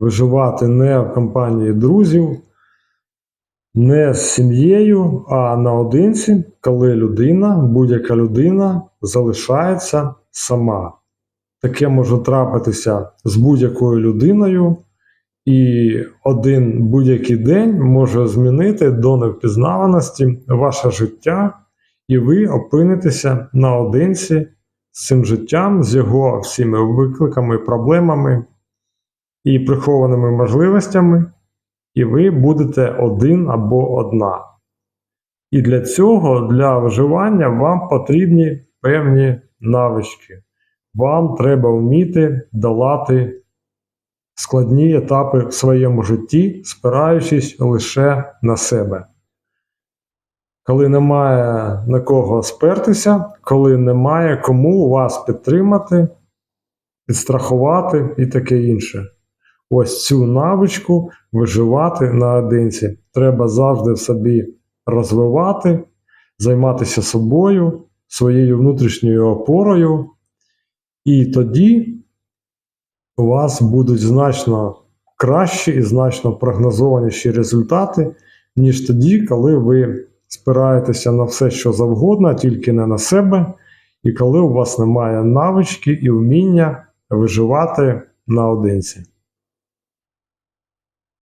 виживати не в компанії друзів, не з сім'єю, а наодинці, коли людина, будь-яка людина залишається сама. Таке може трапитися з будь-якою людиною, і один будь-який день може змінити до невпізнаваності ваше життя, і ви опинитеся наодинці з цим життям, з його всіми викликами, проблемами і прихованими можливостями, і ви будете один або одна. І для цього, для виживання, вам потрібні певні навички. Вам треба вміти долати складні етапи в своєму житті, спираючись лише на себе. Коли немає на кого спертися, коли немає кому вас підтримати, підстрахувати і таке інше. Ось цю навичку виживати наодинці. Треба завжди в собі розвивати, займатися собою, своєю внутрішньою опорою, і тоді у вас будуть значно кращі і значно прогнозованіші результати, ніж тоді, коли ви спираєтеся на все, що завгодно, тільки не на себе, і коли у вас немає навички і вміння виживати наодинці.